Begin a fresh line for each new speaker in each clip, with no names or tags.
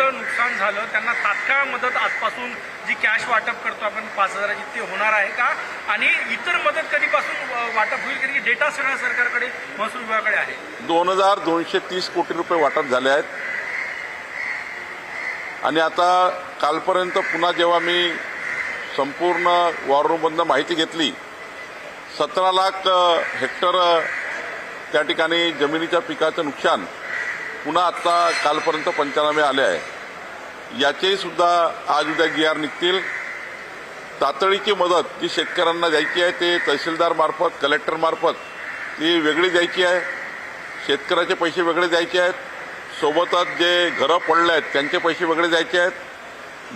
मोठं नुकसान झालं त्यांना तात्काळ मदत आजपासून जी कॅश वाटप करतो आपण पाच हजाराची ते होणार आहे का? आणि इतर मदत कधीपासून वाटप होईल? कारण की डेटा सगळ्या सरकारकडे महसूल विभागाकडे आहे.
दोन हजार दोनशे तीस कोटी रुपये वाटप झाले आहेत. आणि आता कालपर्यंत पुन्हा जेव्हा मी संपूर्ण वॉर रूममधनं माहिती घेतली सतरा लाख हेक्टर त्या ठिकाणी जमिनीच्या पिकाचं नुकसान पुन्हा आत्ता कालपर्यंत पंचनामे आले आहे याचेही सुद्धा आज उद्या जी आर निघतील. तातडीची मदत जी शेतकऱ्यांना द्यायची आहे ते तहसीलदार मार्फत कलेक्टर मार्फत ती वेगळी द्यायची आहे. शेतकऱ्याचे पैसे वेगळे द्यायचे आहेत. सोबतच जे घरं पडले आहेत त्यांचे पैसे वेगळे द्यायचे आहेत.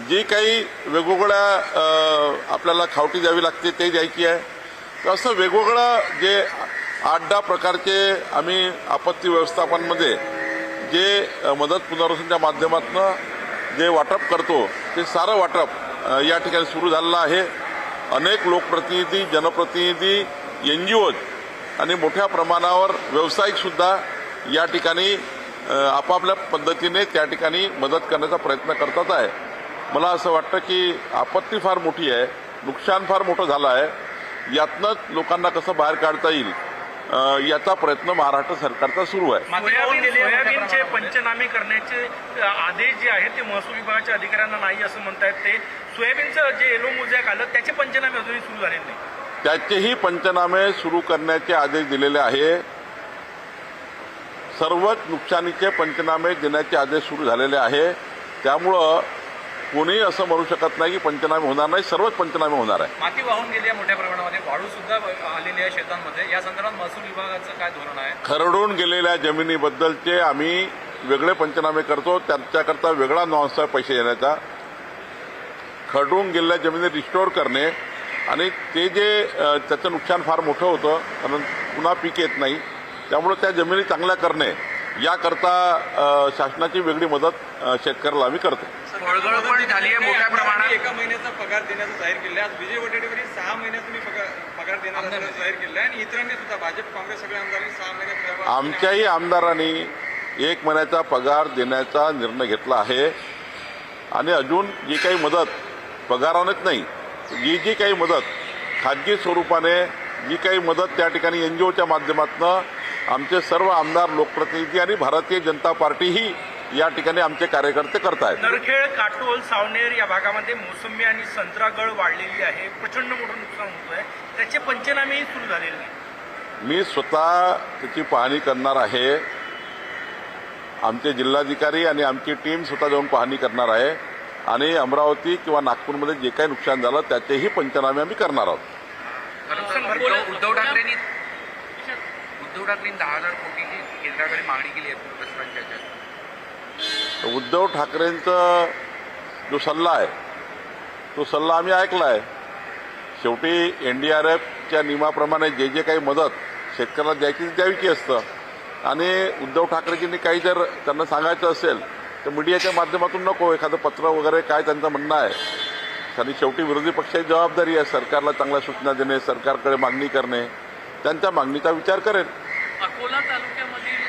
जी काही वेगवेगळ्या आपल्याला खावटी द्यावी लागते ते द्यायची आहे. तर असं वेगवेगळं जे आठ दहा प्रकारचे आम्ही आपत्ती व्यवस्थापनमध्ये जे मदत पुनर्वसनच्या माध्यमातून जे वाटप करतो ते सारं वाटप या ठिकाणी सुरू झालेलं आहे. अनेक लोकप्रतिनिधी जनप्रतिनिधी एन जी ओज आणि मोठ्या प्रमाणावर व्यावसायिक सुद्धा या ठिकाणी आपापल्या पद्धतीने त्या ठिकाणी मदत करण्याचा प्रयत्न करतात आहे. मला असं वाटतं की आपत्ती फार मोठी आहे नुकसान फार मोठं झालं आहे. यातनंच लोकांना कसं बाहेर काढता येईल याचा प्रयत्न महाराष्ट्र सरकारचा सुरू आहे.
सोयाबीन सोयाबीनचे पंचनामे करण्याचे आदेश जे आहेत ते महसूल विभागाच्या अधिकाऱ्यांना नाही असं म्हणतायत ते. सोयाबीनचं जे एलो मोजॅक आलं त्याचे पंचनामे अजूनही सुरू झालेले नाही.
त्याचेही पंचनामे सुरू करण्याचे आदेश दिलेले आहे. सर्वच नुकसानीचे पंचनामे देण्याचे आदेश सुरू झालेले आहे. त्यामुळं कोणीही असं म्हणू शकत नाही की पंचनामे होणार नाही सर्वच पंचनामे होणार आहे.
माती वाहून गेली आहे मोठ्या प्रमाणामध्ये. वाळू सुद्धा आलेली आहे शेतांमध्ये. या संदर्भात महसूल विभागाचं काय धोरण आहे?
खरडून गेलेल्या जमिनीबद्दलचे आम्ही वेगळे पंचनामे करतो. त्यांच्याकरता वेगळा नॉन्स आहे पैसे देण्याचा खरडून गेलेल्या जमिनी रिस्टोअर करणे आणि ते जे त्याचं नुकसान फार मोठं होतं कारण पुन्हा पीक येत नाही. त्यामुळे त्या जमिनी चांगल्या करणे याकरता शासनाची वेगळी मदत शेतकऱ्याला आम्ही करतो
पळगळ पण झाली आहे मोठ्या प्रमाणात. एका महिन्याचा पगार देण्याचं जाहीर केलं आज विजय वडेट्टीवारी सहा महिन्यात तुम्ही पगार देणार जाहीर केलं आणि इतरांनी सुद्धा भाजप काँग्रेस सगळ्या आमदारांनी सहा महिन्यात
आमच्याही आमदारांनी एक महिन्याचा पगार देण्याचा निर्णय घेतला आहे. आणि अजून जी काही मदत पगारानंच नाही जी जी काही मदत खाजगी स्वरूपाने जी काही मदत त्या ठिकाणी एन जी ओच्या माध्यमातून आमचे सर्व आमदार लोकप्रतिनिधी आणि भारतीय जनता पार्टीही या ठिकाणी आमचे कार्यकर्ते करत आहेत
नरखेळ काटोल सावनेर या भागामध्ये मोसंबी आणि संत्रा गळ वाढलेली आहे. प्रचंड मोठं नुकसान होतोय. त्याचे पंचनामेही सुरू झालेले नाही
मी स्वतः त्याची पाहणी करणार आहे. आमचे जिल्हाधिकारी आणि आमची टीम स्वतः जाऊन पाहणी करणार आहे. आणि अमरावती किंवा नागपूरमध्ये जे काही नुकसान झालं त्याचेही पंचनामे आम्ही करणार आहोत.
उद्धव उद्धव ठाकरेंनी उद्धव ठाकरेंनी दहा हजार कोटीची केंद्राकडे मागणी केली आहे.
तर उद्धव ठाकरेंचा जो सल्ला आहे तो सल्ला आम्ही ऐकला आहे. शेवटी एन डी आर एफच्या नियमाप्रमाणे जे जे काही मदत शेतकऱ्याला द्यायची ती द्यायची असतं. आणि उद्धव ठाकरेजींनी काही जर त्यांना सांगायचं असेल तर मीडियाच्या माध्यमातून नको एखादं पत्र वगैरे काय त्यांचं म्हणणं आहे. आणि शेवटी विरोधी पक्षाची जबाबदारी आहे सरकारला चांगल्या सूचना देणे सरकारकडे मागणी करणे. त्यांच्या मागणीचा विचार करेल
अकोला तालुक्यामधील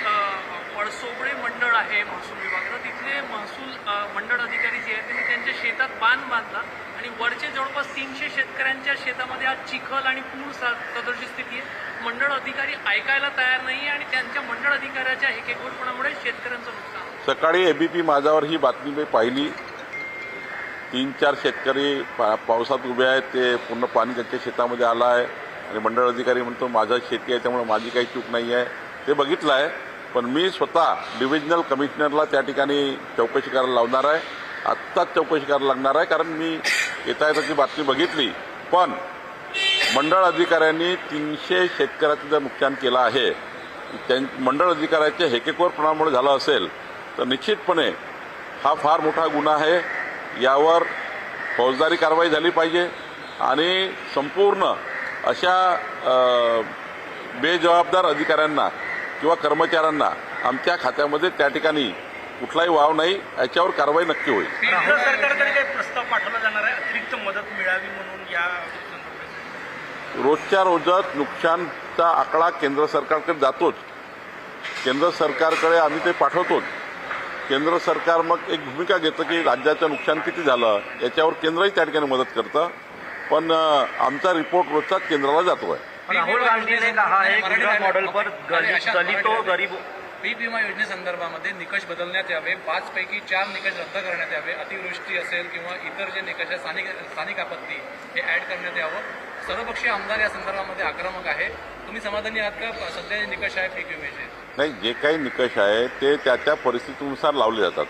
अ, मंडळ आहे महसूल विभागाचं तिथले महसूल मंडळ अधिकारी जे आहेत त्यांनी त्यांच्या शेतात बांध बांधला आणि वरचे जवळपास तीनशे शेतकऱ्यांच्या शेतामध्ये आज चिखल आणि पूर सदरची सदृशी स्थिती आहे. मंडळ अधिकारी ऐकायला तयार नाही आणि त्यांच्या मंडळ अधिकाऱ्याच्या एकेकोरपणामुळे शेतकऱ्यांचं नुकसान
सकाळी एबीपी माझ्यावर ही बातमी मी पाहिली. तीन चार शेतकरी पा पावसात उभे आहेत ते पूर्ण पाणी त्यांच्या शेतामध्ये आलं आहे. आणि मंडळ अधिकारी म्हणतो माझा शेती आहे त्यामुळे माझी काही चूक नाही आहे ते बघितलं आहे. पण मी स्वतः डिव्हिजनल कमिशनरला त्या ठिकाणी चौकशी करायला लावणार आहे. आत्ताच चौकशी करायला लागणार आहे कारण मी येता येताची बातमी बघितली. पण मंडळ अधिकाऱ्यांनी तीनशे शेतकऱ्याचं जर नुकसान केलं आहे त्यां मंडळ अधिकाऱ्याच्या हेकेकोरपणामुळे झालं असेल तर निश्चितपणे हा फार मोठा गुन्हा आहे. यावर फौजदारी कारवाई झाली पाहिजे आणि संपूर्ण अशा बेजबाबदार अधिकाऱ्यांना किंवा कर्मचाऱ्यांना आमच्या खात्यामध्ये त्या ठिकाणी कुठलाही वाव नाही याच्यावर कारवाई नक्की होईल.
केंद्र सरकारकडे काही प्रस्ताव पाठवला जाणार आहे? अतिरिक्त मदत मिळावी म्हणून या संदर्भात?
रोजच्या रोजात नुकसानचा आकडा केंद्र सरकारकडे जातोच. केंद्र सरकारकडे आम्ही ते पाठवतोच. केंद्र सरकार मग एक भूमिका घेतं की राज्याचं नुकसान किती झालं याच्यावर केंद्रही त्या ठिकाणी मदत करतं. पण आमचा रिपोर्ट रोजचाच केंद्राला जातो आहे
राहुल गांधी ने कहा है
मराठी
गुजरात मॉडल पर दलितों गरीबों
पीक विमा योजनेसंदर्भामध्ये निकष बदलण्यात यावे. पाच पैकी चार निकष रद्द करण्यात यावे. अतिवृष्टी असेल किंवा इतर जे निकष आहेत स्थानिक स्थानिक आपत्ती हे ऍड करण्यात यावं. सर्वपक्षीय आमदार या संदर्भामध्ये आक्रमक आहे. तुम्ही समाधानी आहात का? सध्या जे निकष आहे पीक विम्याचे.
नाही जे काही निकष आहे ते त्या त्या परिस्थितीनुसार लावले जातात.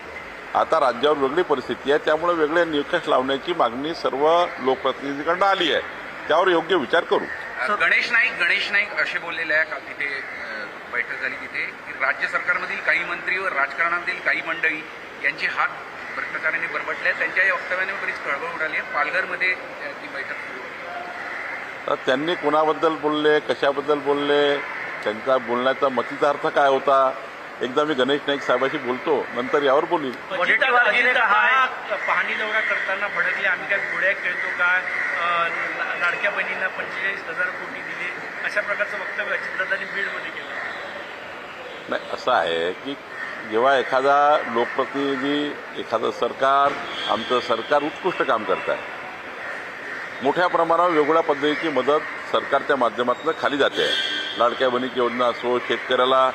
आता राज्यावर वेगळी परिस्थिती आहे. त्यामुळे वेगळे निकष लावण्याची मागणी सर्व लोकप्रतिनिधीकडनं आली आहे. त्यावर योग्य विचार करू.
गणेश नाईक गणेश नाईक असे बोललेले आहे का तिथे बैठक झाली तिथे. की राज्य सरकारमधील काही मंत्री व राजकारणातील काही मंडळी यांचे हात भ्रष्टाचाराने बरबटले आहेत. त्यांच्या या वक्तव्याने बरीच कळवळ उडाली आहे. पालघरमध्ये ती बैठक सुरू होती.
त्यांनी कोणाबद्दल बोलले? कशाबद्दल बोलले? त्यांचा बोलण्याचा मतीचा अर्थ काय होता? एकदा मी गणेश नाईक साहेबाशी बोलतो नंतर यावर
है
पाहणी दौरा करताना भडकले आम्ही काय घोड्या खेळतो का? लाडक्या बहिणींना पंचेचाळीस हजार कोटी दिले. अशा प्रकारचं वक्तव्य अजितदादांनी बीडमध्ये केलं.
नाही असं आहे की जेव्हा एखादा लोकप्रतिनिधी एखादं सरकार आमचं सरकार उत्कृष्ट काम करत आहे. मोठ्या प्रमाणावर वेगवेगळ्या पद्धतीची मदत सरकारच्या माध्यमातून खाली जाते. लाडक्या बहिणीची योजना असो शेतकऱ्याला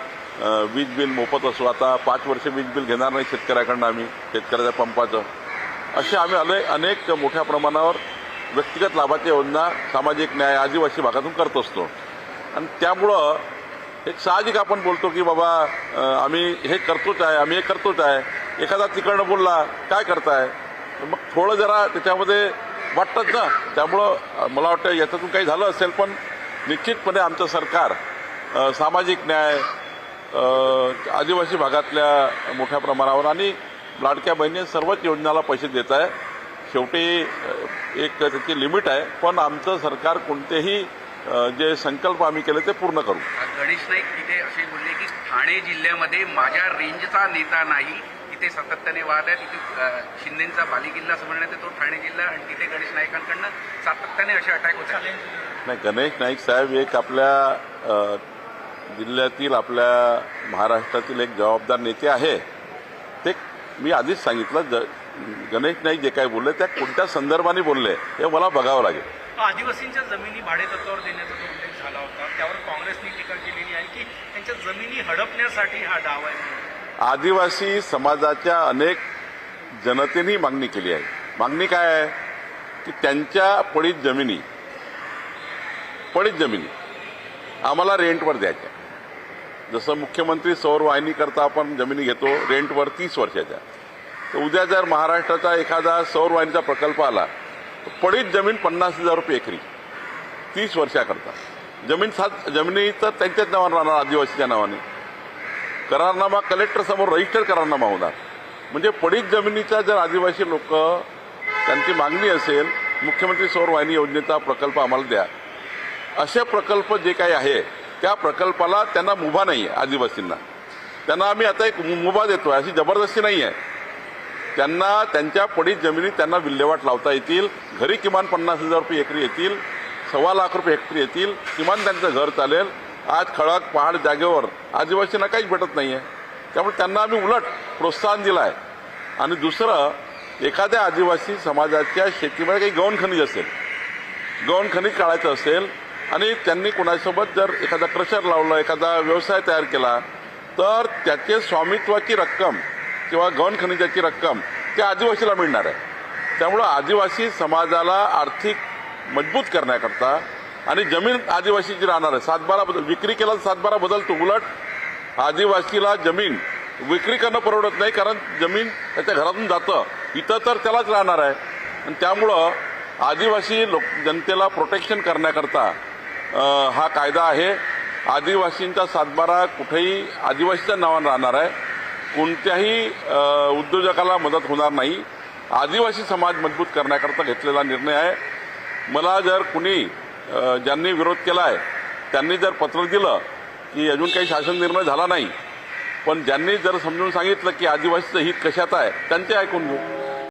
वीज बिल मोफत असो. आता पाच वर्ष वीज बिल घेणार नाही शेतकऱ्याकडनं आम्ही शेतकऱ्याच्या पंपाचं. असे आम्ही अनेक अनेक मोठ्या प्रमाणावर व्यक्तिगत लाभाच्या योजना सामाजिक न्याय आदिवासी भागातून करत असतो. आणि त्यामुळं एक साहजिक आपण बोलतो की बाबा आम्ही हे करतोच आहे आम्ही हे करतोच आहे. एखादा तिकडनं बोलला काय करताय? मग थोडं जरा त्याच्यामध्ये वाटतंच ना. त्यामुळं मला वाटतं याच्यातून काही झालं असेल पण निश्चितपणे आमचं सरकार सामाजिक न्याय आदिवासी भागातल्या मोठ्या प्रमाणावर आणि लाडक्या बहिणी सर्वच योजनाला पैसे देत आहे. शेवटी एक त्याची लिमिट आहे पण आमचं सरकार कोणतेही जे संकल्प आम्ही केले ते पूर्ण करू.
गणेश नाईक तिथे असे बोलले की ठाणे जिल्ह्यामध्ये माझ्या रेंजचा नेता नाही तिथे सातत्याने वाद आहे तिथे शिंदेचा बालेकिल्ला असं म्हणण्यात येतो ठाणे जिल्हा आणि तिथे गणेश नाईकांकडनं सातत्याने असे अटॅक होत आहेत.
नाही गणेश नाईक साहेब एक आपल्या जिल्ह्यातील आपल्या महाराष्ट्रातील एक जबाबदार नेते आहे. ते मी आधीच सांगितलं ज गणेश नाईक जे काही बोलले त्या कोणत्या संदर्भाने बोलले हे मला बघावं लागेल.
आदिवासींच्या जमिनी भाडेतत्वावर देण्याचा जो उल्लेख झाला होता त्यावर काँग्रेसने टीका केलेली आहे की त्यांच्या जमिनी हडपण्यासाठी हा डाव आहे.
आदिवासी समाजाच्या अनेक जनतेने मागणी केली आहे. मागणी काय आहे? की त्यांच्या पडीत जमिनी पडीत जमिनी आम्हाला रेंटवर द्यायच्या. जसं मुख्यमंत्री सौर वाहिनीकरता आपण जमिनी घेतो रेंटवर तीस वर्षाच्या. तर उद्या जर महाराष्ट्राचा एखादा सौरवाहिनीचा प्रकल्प आला तर पडीत जमीन पन्नास हजार रुपये एकरी तीस वर्षाकरता. जमीन सात जमिनी तर त्यांच्याच नावाने राहणार आदिवासीच्या नावाने. करारनामा कलेक्टर समोर रजिस्टर करारनामा होणार. म्हणजे पडीत जमिनीचा जर आदिवासी लोक त्यांची मागणी असेल मुख्यमंत्री सौर वाहिनी योजनेचा प्रकल्प आम्हाला द्या. असे प्रकल्प जे काही आहे त्या प्रकल्पाला त्यांना मुभा नाही आहे आदिवासींना. त्यांना आम्ही आता एक मुभा देतोय अशी जबरदस्ती नाही आहे त्यांना त्यांच्या पडीत जमिनी त्यांना विल्हेवाट लावता येतील. घरी किमान पन्नास हजार रुपये एकरी येतील. सव्वा लाख रुपये हेक्टरी येतील. किमान त्यांचं घर चालेल. आज खळक पहाड जागेवर आदिवासींना काहीच भेटत नाही आहे त्यामुळे त्यांना आम्ही उलट प्रोत्साहन दिलं आहे आणि दुसरं एखाद्या आदिवासी समाजाच्या शेतीमध्ये काही गौण खनिज असेल गौण खनिज काढायचं असेल आणि त्यांनी कोणासोबत जर एखादा क्रशर लावलं एखादा व्यवसाय तयार केला तर त्याचे स्वामित्वाची रक्कम किंवा गहन खनिजाची रक्कम त्या आदिवासीला मिळणार आहे. त्यामुळं आदिवासी समाजाला आर्थिक मजबूत करण्याकरता आणि जमीन आदिवासीची राहणार आहे सातबारा बदल विक्री केला तर सातबारा बदलतो उलट आदिवासीला जमीन विक्री करणं परवडत नाही कारण जमीन त्याच्या घरातून जातं. इथं तर त्यालाच राहणार आहे. आणि त्यामुळं आदिवासी लोक जनतेला प्रोटेक्शन करण्याकरता हा कायदा आहे. आदिवासींचा सातबारा कुठेही आदिवासीच्या नावानं राहणार आहे. कोणत्याही उद्योजकाला मदत होणार नाही. आदिवासी समाज मजबूत करण्याकरता घेतलेला निर्णय आहे. मला जर कुणी ज्यांनी विरोध केला आहे त्यांनी जर पत्र दिलं की अजून काही शासन निर्णय झाला नाही पण ज्यांनी जर समजून सांगितलं की आदिवासीचं हित कशात आहे त्यांचे ऐकून घेऊ.